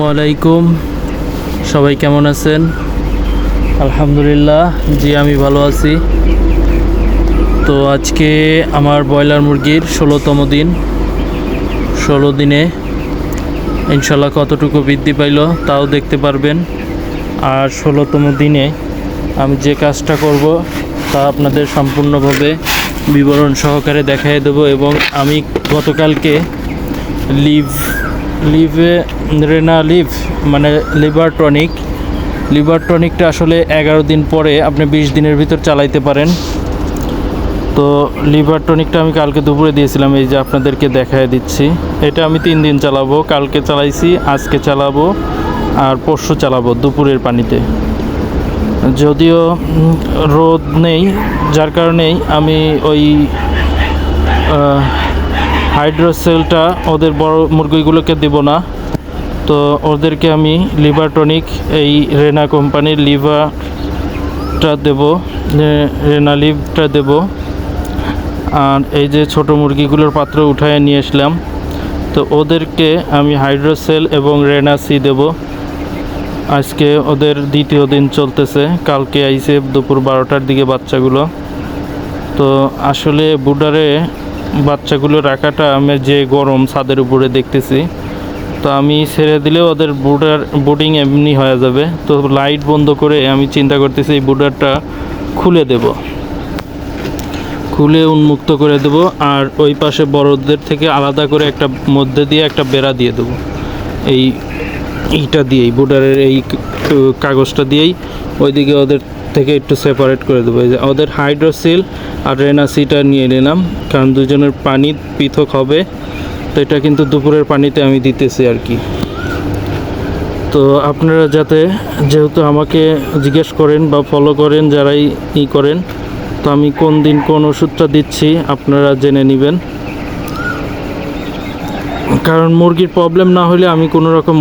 আসসালামু আলাইকুম সবাই কেমন আছেন? আলহামদুলিল্লাহ, জি, আমি ভালো আছি। তো আজকে আমার ব্রয়লার মুরগির ষোলোতম দিন। ষোলো দিনে ইনশাল্লাহ কতটুকু বৃদ্ধি পাইল তাও দেখতে পারবেন। আর ষোলোতম দিনে আমি যে কাজটা করব তা আপনাদের সম্পূর্ণভাবে বিবরণ সহকারে দেখাই দেবো এবং আমি গতকালকে লিভ লিভে রেনা লিভ মানে লিভার টনিক লিভার টনিকটা আসলে এগারো দিন পরে আপনি বিশ দিনের ভিতর চালাইতে পারেন। তো লিভার টনিকটা আমি কালকে দুপুরে দিয়েছিলাম, এই যে আপনাদেরকে দেখায় দিচ্ছি। এটা আমি তিন দিন চালাবো, কালকে চালাইছি, আজকে চালাবো, আর পরশু চালাবো দুপুরের পানিতে। যদিও রোদ নেই, যার কারণেই আমি ওই হাইড্রোসেলটা ওদের বড় মুরগিগুলোকে দেব না। তো ওদেরকে আমি লিভার টনিক এই রেনা কোম্পানির লিভারটা দেব রেনা লিভটা দেব। আর এই যে ছোট মুরগিগুলোর পাত্র উঠায় নিয়ে আসলাম। তো ওদেরকে আমি হাইড্রোসেল এবং রেনাসি দেব। আজকে ওদের দ্বিতীয় দিন চলতেছে। কালকে আইসে দুপুর বারোটার দিকে বাচ্চাগুলো। তো আসলে বুডারে বাচ্চাগুলো রাখাটা আমি যে গরম ছাদের উপরে দেখতেছি, তো আমি ছেড়ে দিলেও ওদের বুডার বোর্ডিং এমনি হয়ে যাবে। তো লাইট বন্ধ করে আমি চিন্তা করতেছি এই বুডারটা খুলে দেব। খুলে উন্মুক্ত করে দেব আর ওই পাশে বড়দের থেকে আলাদা করে একটা মধ্যে দিয়ে একটা বেড়া দিয়ে দেবো। এই, এইটা দিয়েই বুডারের এই কাগজটা দিয়েই ওইদিকে ওদের থেকে একটু সেপারেট করে দেবো। যে ওদের হাইড্রোসিল আর রেনাসিটা নিয়ে নিলাম, কারণ দুজনের পানি পৃথক হবে। তো এটা কিন্তু দুপুরের পানিতে আমি দিতেছি আর কি। তো আপনারা যাতে যেহেতু আমাকে জিজ্ঞেস করেন বা ফলো করেন, যারাই ই করেন, তো আমি কোন দিন কোন ওষুধটা দিচ্ছি আপনারা জেনে নেবেন। কারণ মুরগির প্রবলেম না হলে আমি কোনো রকম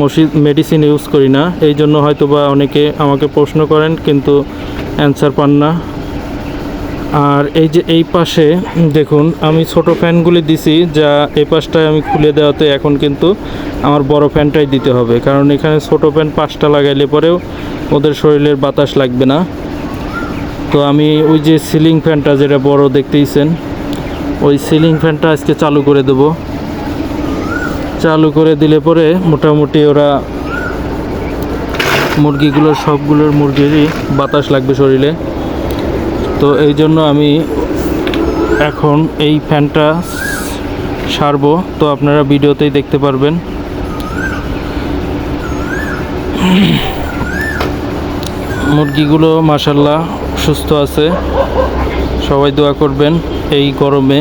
মেডিসিন ইউজ করি না। এই জন্য হয়তো বা অনেকে আমাকে প্রশ্ন করেন, কিন্তু অ্যান্সার পান না। আর এই যে এই পাশে, দেখুন, আমি ছোট ফ্যানগুলি দিছি, যা এই পাশটায় আমি খুলে দেওয়াতে এখন কিন্তু আমার বড় ফ্যানটাই দিতে হবে। কারণ এখানে ছোট ফ্যান পাঁচটা লাগাইলে পরেও ওদের শরীরের বাতাস লাগবে না। তো আমি ওই যে সিলিং ফ্যানটা যেটা বড় দেখতেইছেন, ওই সিলিং ফ্যানটা আজকে চালু করে দেবো। চালু করে দিলে পরে মোটামুটি ওরা মুরগিগুলোর সবগুলোর মুরগিরই বাতাস লাগবে শরীরে। তো এই জন্য আমি এখন এই ফ্যানটা সারবো। তো আপনারা ভিডিওতেই দেখতে পারবেন। মুরগিগুলো মাসাল্লাহ সুস্থ আছে। সবাই দোয়া করবেন এই গরমে।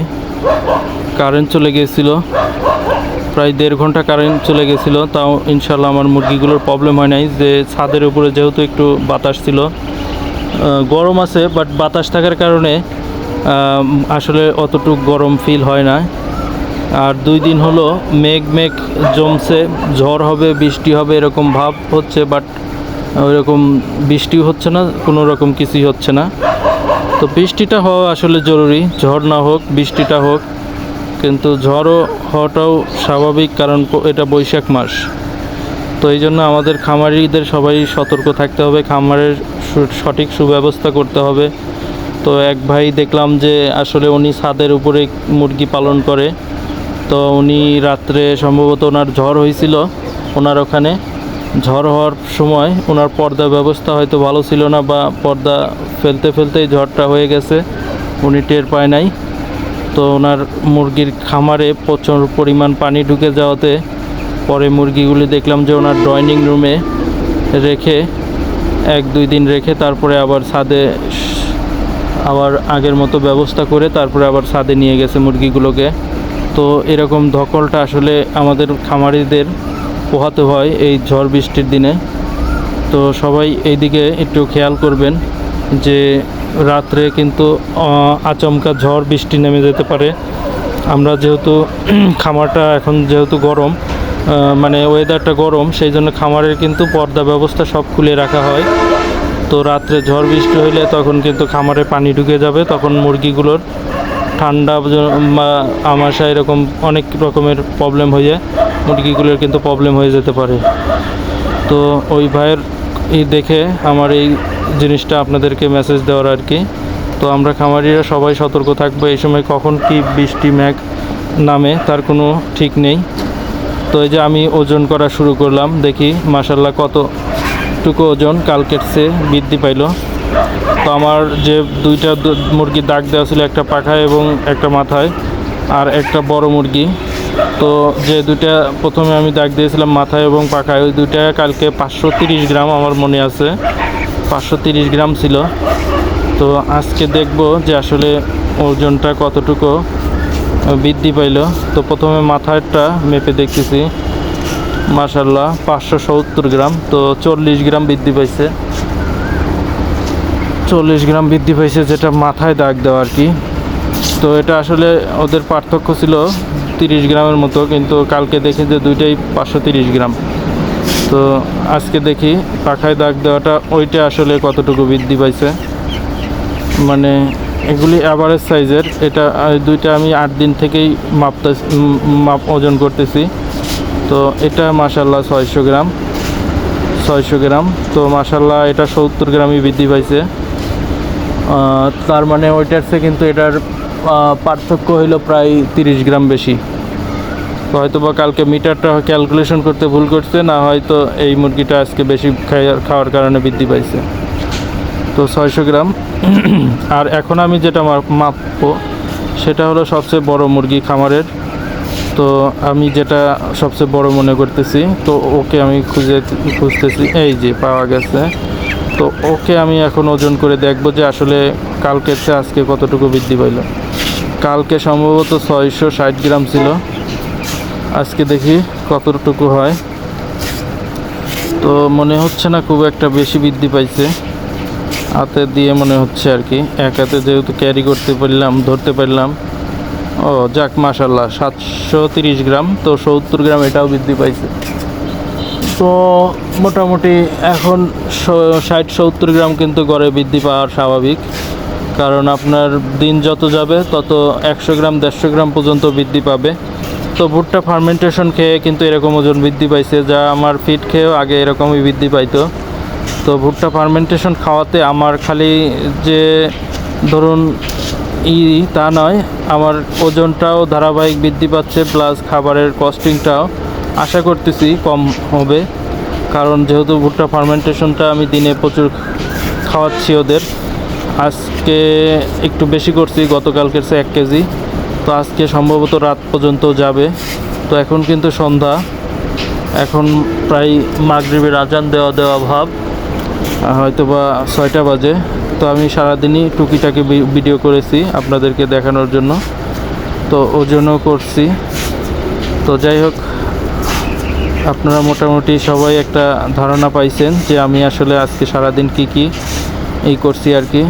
কারেন্ট চলে গিয়েছিল প্রায় দেড় ঘণ্টা কারেন্ট চলে গেছিল, তাও ইনশাল্লাহ আমার মুরগিগুলোর প্রবলেম হয় নাই। যে ছাদের উপরে যেহেতু একটু বাতাস ছিল গরম আছে বাট বাতাস থাকার কারণে আসলে অতটুকু গরম ফিল হয় না। আর দুই দিন হলো মেঘ মেঘ জমছে, ঝড় হবে, বৃষ্টি হবে, এরকম ভাব হচ্ছে বাট ওইরকম বৃষ্টিও হচ্ছে না, কোনো রকম কিছুই হচ্ছে না। তো বৃষ্টিটা হওয়া আসলে জরুরি, ঝড় না হোক, বৃষ্টিটা হোক। কিন্তু ঝড়ও হওয়াটাও স্বাভাবিক, কারণ এটা বৈশাখ মাস। তো এই জন্য আমাদের খামারিদের সবাই সতর্ক থাকতে হবে, খামারের সঠিক সুব্যবস্থা করতে হবে। তো এক ভাই দেখলাম যে আসলে উনি ছাদের উপরে মুরগি পালন করে। তো উনি রাত্রে সম্ভবত ওনার ঝড় হয়েছিল ওনার ওখানে। ঝড় হওয়ার সময় ওনার পর্দা ব্যবস্থা হয়তো ভালো ছিল না বা পর্দা ফেলতে ফেলতেই ঝড়টা হয়ে গেছে। উনি টের পায় নাই। তো ওনার মুরগির খামারে প্রচুর পরিমাণ পানি ঢুকে যাওয়াতে পরে মুরগিগুলি দেখলাম যে ওনার ড্রয়িং রুমে রেখে এক, দুই দিন রেখে তারপরে আবার ছাদে আবার আগের মতো ব্যবস্থা করে তারপরে আবার ছাদে নিয়ে গেছে মুরগিগুলোকে। তো এরকম ধকলটা আসলে আমাদের খামারিদের পোহাতে হয় এই ঝড় বৃষ্টির দিনে। তো সবাই এইদিকে একটু খেয়াল করবেন যে রাত্রে কিন্তু আচমকা ঝড়, বৃষ্টি নেমে যেতে পারে। আমরা যেহেতু খামারটা এখন যেহেতু গরম মানে ওয়েদারটা গরম, সেই জন্য খামারের কিন্তু পর্দা ব্যবস্থা সব খুলে রাখা হয়। তো রাত্রে ঝড়, বৃষ্টি হইলে তখন কিন্তু খামারে পানি ঢুকে যাবে, তখন মুরগিগুলোর ঠান্ডা বা আমাশা এরকম অনেক রকমের প্রবলেম হয়ে মুরগিগুলোর কিন্তু প্রবলেম হয়ে যেতে পারে। তো ওই ভাইয়ের দেখে আমার এই জিনিসটা আপনাদেরকে মেসেজ দেওয়ার আর কি। তো আমরা খামারিরা সবাই সতর্ক থাকব, এই সময় কখন কি বৃষ্টি, মেঘ নামে তার কোনো ঠিক নেই। তো এই যে আমি ওজন করা শুরু করলাম, দেখি মাসাল্লাহ কতটুকু ওজন কালকের চেয়ে বৃদ্ধি পাইলো। তো আমার যে দুইটা মুরগির দাগ দেওয়া ছিল, একটা পাখায় এবং একটা মাথায়, আর একটা বড় মুরগি। তো যে দুইটা প্রথমে আমি দাগ দিয়েছিলাম মাথায় এবং পাখায়, ওই দুইটা কালকে পাঁচশো গ্রাম আমার মনে আছে। পাঁচশো গ্রাম ছিল। তো আজকে দেখব যে আসলে ওজনটা কতটুকু বৃদ্ধি পাইলো। তো প্রথমে মাথাটা মেপে দেখতেছি। মাসাল্লাহ পাঁচশো সত্তর গ্রাম। তো চল্লিশ গ্রাম বৃদ্ধি পাইছে। চল্লিশ গ্রাম বৃদ্ধি পাইছে যেটা মাথায় দাগ দেওয়া আর কি। তো এটা আসলে ওদের পার্থক্য ছিল তিরিশ গ্রামের মতো, কিন্তু কালকে দেখি যে দুইটাই পাঁচশো তিরিশ গ্রাম। তো আজকে দেখি, পাখায় দাগ দেওয়াটা ওইটা আসলে কতটুকু বৃদ্ধি পাইছে। মানে এগুলি অ্যাভারেজ সাইজের এটা দুইটা আমি আট দিন থেকেই মাপতে মাপ ওজন করতেছি। তো এটা মাসাল্লাহ ছয়শো গ্রাম ছয়শো গ্রাম। তো মাসাল্লাহ এটা সত্তর গ্রামই বৃদ্ধি পাইছে। তার মানে ওইটার চেয়ে কিন্তু এটার পার্থক্য হইল প্রায় তিরিশ গ্রাম বেশি। হয়তো বা কালকে মিটারটা ক্যালকুলেশন করতে ভুল করছে, না হয়তো এই মুরগিটা আজকে বেশি খাওয়ার কারণে বৃদ্ধি পাইছে। তো ছয়শো গ্রাম। আর এখন আমি যেটা মাপ- মাপবো, সেটা হলো সবচেয়ে বড় মুরগি খামারের। তো আমি যেটা সবচেয়ে বড় মনে করতেছি, তো ওকে আমি খুঁজে খুঁজতেছি, এই যে পাওয়া গেছে। তো ওকে আমি এখন ওজন করে দেখব যে আসলে কালকের চেয়ে আজকে কতটুকু বৃদ্ধি পাইল। কালকে সম্ভবত ছয়শো ষাট গ্রাম ছিল। আজকে দেখি কতটুকু হয়। তো মনে হচ্ছে না খুব একটা বেশি বৃদ্ধি পাইছে। হাতে দিয়ে মনে হচ্ছে আর কি। এক হাতে যেহেতু ক্যারি করতে পারলাম, ধরতে পারলাম। ও, যাক মাসাল্লাহ সাতশো তিরিশ গ্রাম, তো সত্তর গ্রাম এটাও বৃদ্ধি পাইছে। তো মোটামুটি এখন ষাট, সত্তর গ্রাম কিন্তু গড়ে বৃদ্ধি পাওয়ার স্বাভাবিক। কারণ আপনার দিন যত যাবে, তত একশো গ্রাম, দেড়শো গ্রাম পর্যন্ত বৃদ্ধি পাবে। তো ভুট্টা ফার্মেন্টেশন খেয়ে কিন্তু এরকম ওজন বৃদ্ধি পাইছে, যা আমার ফিট খেয়েও আগে এরকমই বৃদ্ধি পাইতো। তো ভুট্টা ফার্মেন্টেশন খাওয়াতে আমার খালি যে ধরুন ই তা নয়, আমার ওজনটাও ধারাবাহিক বৃদ্ধি পাচ্ছে প্লাস খাবারের কস্টিংটাও আশা করতেছি কম হবে, কারণ যেহেতু ভুট্টা ফার্মেন্টেশনটা আমি দিনে প্রচুর খাওয়াচ্ছি ওদের, আজকে একটু বেশি করছি, গতকালকের সে এক কেজি। তো আজকে সম্ভবত রাত পর্যন্ত যাবে। তো এখন কিন্তু সন্ধ্যা। এখন প্রায় মাগরিবের আজান দেওয়া দেওয়া ভাব। হয়তো বা ছয়টা বাজে। তো আমি সারাদিনই টুকিটাকি ভিডিও করেছি আপনাদেরকে দেখানোর জন্য। তো ওজনও করছি। তো যাই হোক, আপনারা মোটামুটি সবাই একটা ধারণা পাইছেন যে আমি আসলে আজকে সারাদিন কি কি এই করছি আর কি।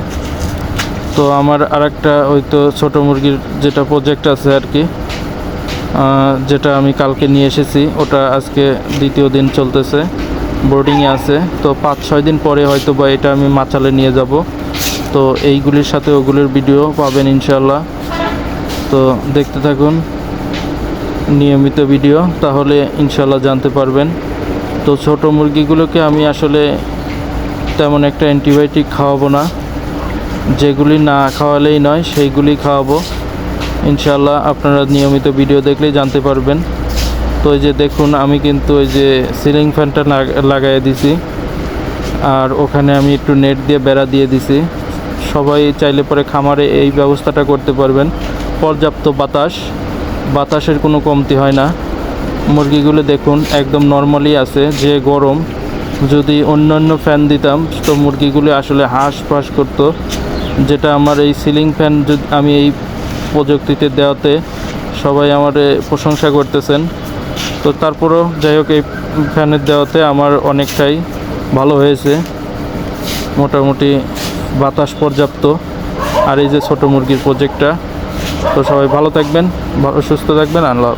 তো আমার আরেকটা ওই তো ছোটো মুরগির যেটা প্রজেক্ট আছে আর কি যেটা আমি কালকে নিয়ে এসেছি, ওটা আজকে দ্বিতীয় দিন চলতেছে বোর্ডিংয়ে আছে। তো পাঁচ, ছয় দিন পরে হয়তো বা এটা আমি মাচালে নিয়ে যাব। তো এইগুলির সাথে ওগুলির ভিডিও পাবেন ইনশাল্লাহ তো দেখতে থাকুন, নিয়মিত ভিডিও তাহলে ইনশাল্লাহ জানতে পারবেন। তো ছোট মুরগিগুলোকে আমি আসলে তেমন একটা অ্যান্টিবায়োটিক খাওয়াবো না। যেগুলি না খাওয়ালেই নয়, সেইগুলি খাওয়াবো। ইনশাল্লাহ আপনারা নিয়মিত ভিডিও দেখলেই জানতে পারবেন। তো এই যে দেখুন, আমি কিন্তু ওই যে সিলিং ফ্যানটা লাগাই দিছি। আর ওখানে আমি একটু নেট দিয়ে বেড়া দিয়ে দিছি। সবাই চাইলে পরে খামারে এই ব্যবস্থাটা করতে পারবেন। পর্যাপ্ত বাতাস, বাতাসের কোনো কমতি হয় না। মুরগিগুলো দেখুন, একদম নর্মালি আছে, যে গরম। যদি অন্যান্য ফ্যান দিতাম, তো মুরগিগুলো আসলে হাঁস ফাঁস করতো। যেটা আমার এই সিলিং ফ্যান যদি আমি এই প্রযুক্তিতে দেওয়াতে সবাই আমার প্রশংসা করতেছেন। তো তারপরেও যাই হোক এই ফ্যানের দেওয়াতে আমার অনেকটাই ভালো হয়েছে। মোটামুটি বাতাস পর্যাপ্ত। আর এই যে ছোটো মুরগির প্রজেক্টটা তো সবাই ভালো থাকবেন ভালো সুস্থ থাকবেন, আল্লাহ